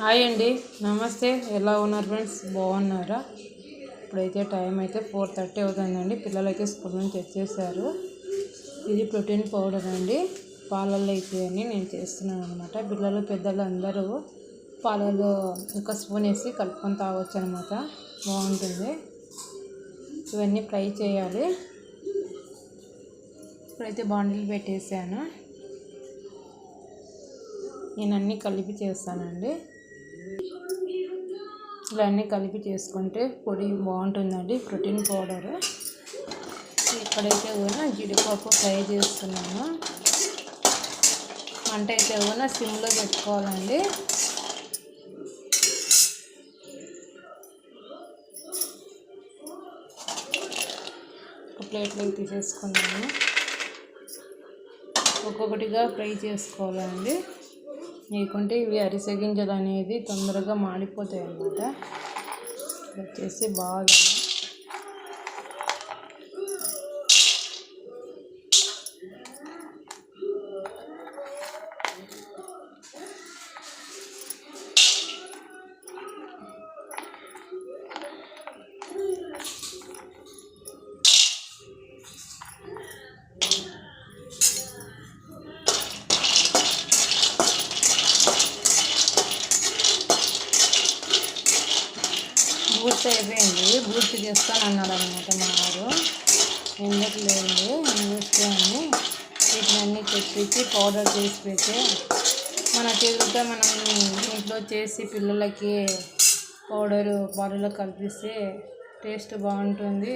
Hi అండి. నమస్తే. ఎలా ఉన్నారు ఫ్రెండ్స్? బాగున్నారా? ఇప్పుడైతే టైం అయితే ఫోర్ థర్టీ అవుతుందండి. పిల్లలు అయితే స్కూల్ నుంచి వచ్చేసారు. ఇది ప్రోటీన్ పౌడర్ అండి. పాలల్లో అయితే అని నేను చేస్తున్నాను అనమాట పిల్లలు పెద్దలు అందరూ పాలలో ఒక స్పూన్ వేసి కలుపుకొని తాగొచ్చు అనమాట బాగుంటుంది. ఇవన్నీ ఫ్రై చేయాలి. ఇప్పుడైతే బాండిల్ పెట్టేసాను నేను అన్నీ కలిపి చేస్తానండి. ఇలా అన్నీ కలిపి చేసుకుంటే పొడి బాగుంటుందండి ప్రోటీన్ పౌడర్. ఇక్కడైతే కూడా జీడిపప్పు ఫ్రై చేస్తున్నాను. మంట అయితే కూడా సిమ్లో పెట్టుకోవాలండి. ఒక ప్లేట్లోకి తీసేసుకున్నాను. ఒక్కొక్కటిగా ఫ్రై చేసుకోవాలండి. లేకుంటే ఇవి అరిసె గింజలు అనేది తొందరగా మాడిపోతాయి అన్నమాట వచ్చేసి బాగా అయిపోయింది. పూర్తి చేస్తాను అన్నాడు అనమాట మా వారు. ఎందుకు లేదు బూస్ట్ అని వీటిని తెప్పించి పౌడర్ చేసి పెట్టి మన చేతులతో మనం ఇంట్లో చేసి పిల్లలకి పౌడరు బాడీలో కలిపిస్తే టేస్ట్ బాగుంటుంది.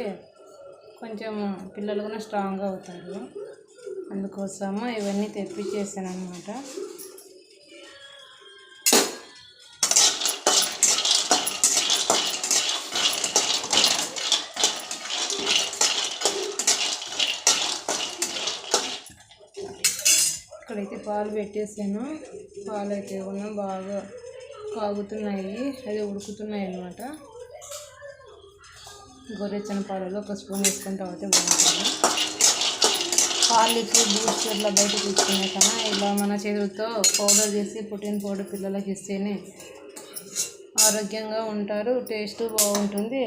కొంచెం పిల్లలు కూడా స్ట్రాంగ్ అవుతారు. అందుకోసము ఇవన్నీ తెప్పించేసాను అనమాట ఇక్కడైతే పాలు పెట్టేసాను. పాలు అయితే కూడా బాగా కాగుతున్నాయి. అది ఉడుకుతున్నాయి అన్నమాట. గొర్రెచ్చని పాలలో ఒక స్పూన్ వేసుకుని తాగితే బాగుంటుంది పాలకి బూస్ట్ ఇట్లా బయట తీసుకునే కన్నా ఇలా మన చేతులతో పౌడర్ చేసి ప్రోటీన్ పౌడర్ పిల్లలకి ఇస్తేనే ఆరోగ్యంగా ఉంటారు టేస్ట్ బాగుంటుంది.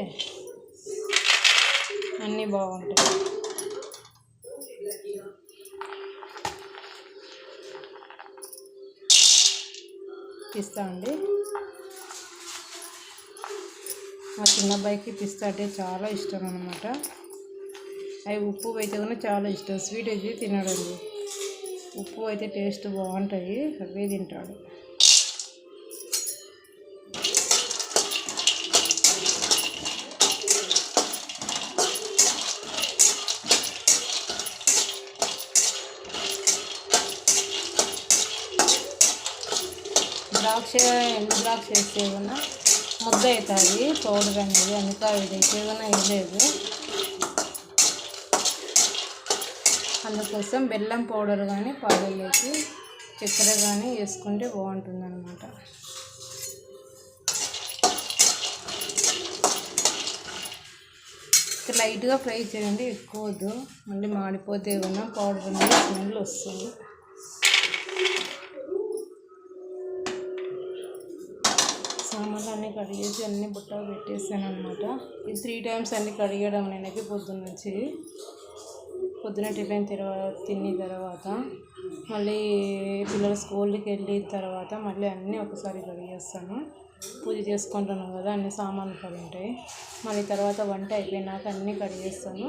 అన్నీ బాగుంటాయి. పిస్తా అండి. మా చిన్న అబ్బాయికి పిస్తా అంటే చాలా ఇష్టం అనమాట అవి ఉప్పు అయితే కూడా చాలా ఇష్టం. స్వీట్ అయితే తినడండి. ఉప్పు అయితే టేస్ట్ బాగుంటాయి. అవే తింటాడు. ద్రాక్ష ఎండు ద్రాక్ష వేస్తే ముద్ద అవుతుంది పౌడర్ అనేది అందుకే అవి అయితే వేయలేదు అందుకోసం బెల్లం పౌడర్ కానీ పాలలోకి చక్కెర కానీ వేసుకుంటే బాగుంటుంది అనమాట లైట్గా ఫ్రై చేయండి ఎక్కువ వద్దు మళ్ళీ మాడిపోతే కూడా పౌడర్ అనేది స్మెల్ వస్తుంది. కడిగేసి అన్ని బుట్టలు పెట్టేసాను అనమాట ఈ త్రీ టైమ్స్ అన్ని కడిగడం నేనైతే పొద్దున్న నుంచి. పొద్దున టిఫిన్ తర్వాత తిన్న తర్వాత మళ్ళీ పిల్లలు స్కూల్కి వెళ్ళిన తర్వాత మళ్ళీ అన్నీ ఒకసారి కడిగేస్తాను. పూజ చేసుకుంటున్నాం కదా అన్ని సామాన్లు పడి ఉంటాయి మళ్ళీ తర్వాత వంట అయిపోయినాక అన్నీ కడిగేస్తాను.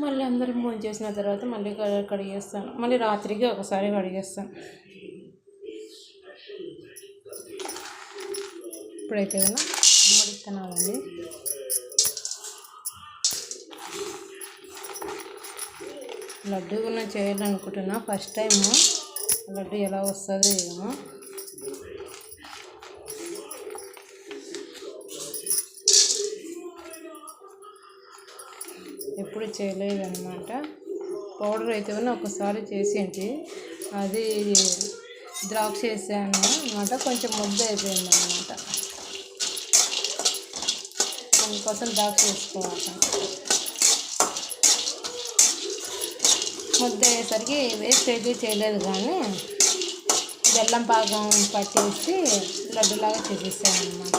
మళ్ళీ అందరం భోజనం చేసిన తర్వాత మళ్ళీ కడిగేస్తాను. మళ్ళీ రాత్రికి ఒకసారి కడిగేస్తాను. ఇప్పుడైతే కదా విత్తనాలండి లడ్డు కూడా చేయాలనుకుంటున్నా ఫస్ట్ టైం లడ్డు ఎలా వస్తుందో ఏమో. ఎప్పుడు చేయలేదన్నమాట. పౌడర్ అయితే ఉన్న ఒకసారి చేసేంటి అది ద్రాక్ష వేసాను అనమాట కొంచెం ముద్ద అయిపోయింది అనమాట అందుకోసం ద్రాక్ష వేసుకోవాలి. ముద్ద అయ్యేసరికి వేస్ట్ అయితే చేయలేదు కానీ బెల్లం పాకం పట్టేసి లడ్డులాగా చేసేసాను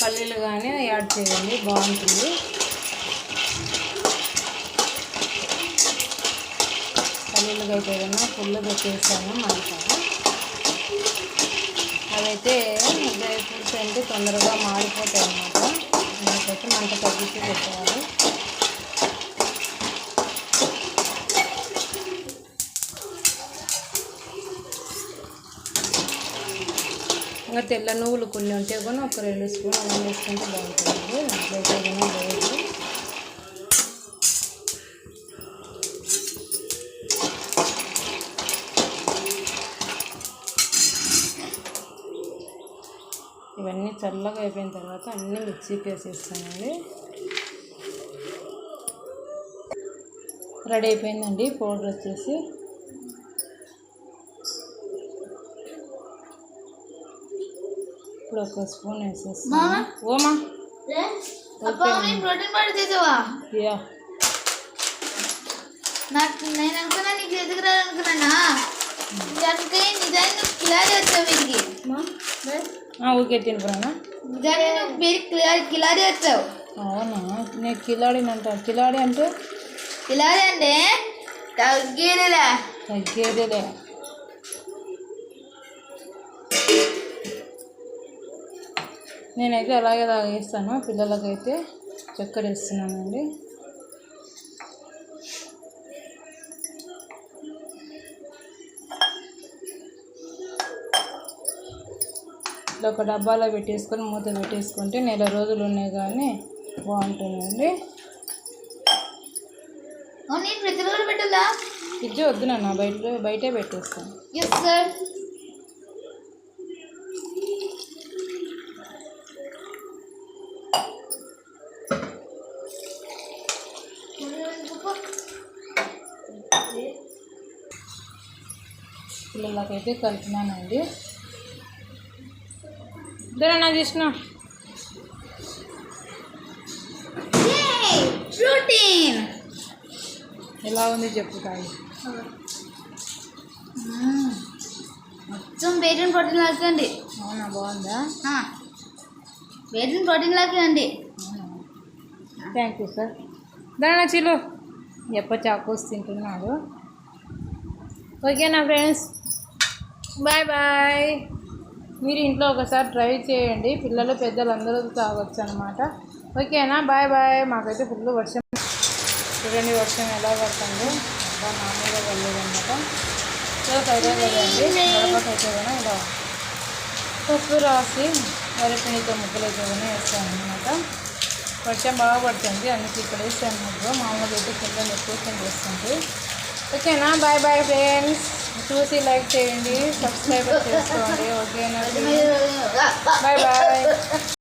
పల్లీలు కానీ యాడ్ చేయండి బాగుంటుంది. పల్లీలు అయితే ఏదైనా ఫుల్ పెట్టేసాను మంట అవైతే డ్రై ఫ్రూట్స్ అంటే తొందరగా మాడిపోతాయి అన్నమాట. దానికైతే మంట తగ్గించి పెట్టాలి ఇంకా తెల్ల నువ్వులు కొన్ని ఉంటే కూడా ఒక రెండు స్పూన్ అన్నం వేసుకుంటే బాగుంటుంది. అట్లయితే ఏదైనా లేదు. ఇవన్నీ చల్లగా అయిపోయిన తర్వాత అన్నీ మిక్సీకి వేసేస్తానండి రెడీ అయిపోయిందండి పౌడర్ వచ్చేసి. ఇప్పుడు ఒక స్పూన్ వేసేస్తాను. ఓమా? యా. నాకు నేను అనుకున్నా నీకు ఎదుగు రాదనుకున్నానా దానికి నిజాన్ని వీరికి ఊరికే తినపురానా క్లియర్ చేస్తావు అవునా? నేను కిలాడినంట కిలాడి అంటే? క్లియర్ అంటే తగ్గేదిలే. తగ్గేదేలే. నేనైతే అలాగే తాగేస్తాను. పిల్లలకైతే చక్కెర వేస్తున్నానండి. ఇట్లా ఒక డబ్బాలో పెట్టేసుకొని మూత పెట్టేసుకుంటే నెల రోజులు ఉన్నాయి కానీ బాగుంటుందండి. పెట్టాలా ఫ్రిడ్జ్ వద్దు నాన్న బయట బయటే పెట్టేస్తాను. ఎస్ సార్ పిల్లలకైతే కలిపినానండి. తీసిన ప్రోటీన్ ఎలా ఉంది చెప్పు తాగి మొత్తం వేటిని ప్రోటీన్ లాగండి అవునా బాగుందా? వేటిని ప్రోటీన్ లాగండి థ్యాంక్ యూ సార్ దానా చిలు ఎప్ప చాకోస్ తింటున్నాడు. ఓకేనా ఫ్రెండ్స్ బాయ్ బాయ్ మీరు ఇంట్లో ఒకసారి ట్రై చేయండి. పిల్లలు పెద్దలు అందరూ తాగొచ్చు అనమాట ఓకేనా? Bye bye. మాకైతే ఫుల్ వర్షం. చూడండి వర్షం ఎలా పడుతుందో. అబ్బా మామూలుగా వెళ్ళలేదు అనమాట సో అయితే కదండి ఇలా పప్పు రాసి వరిపిండితో ముక్కలు అయితే వేస్తాను అనమాట వర్షం బాగా పడుతుంది. అందుకే ఇక్కడ వేస్తాను. ముగ్గు మామూలుగా అయితే పిల్లలు ఎక్కువ చేస్తుంది ఓకేనా? Bye bye friends. చూసి లైక్ చేయండి సబ్స్క్రైబ్ చేసుకోండి ఓకేనా? Bye bye.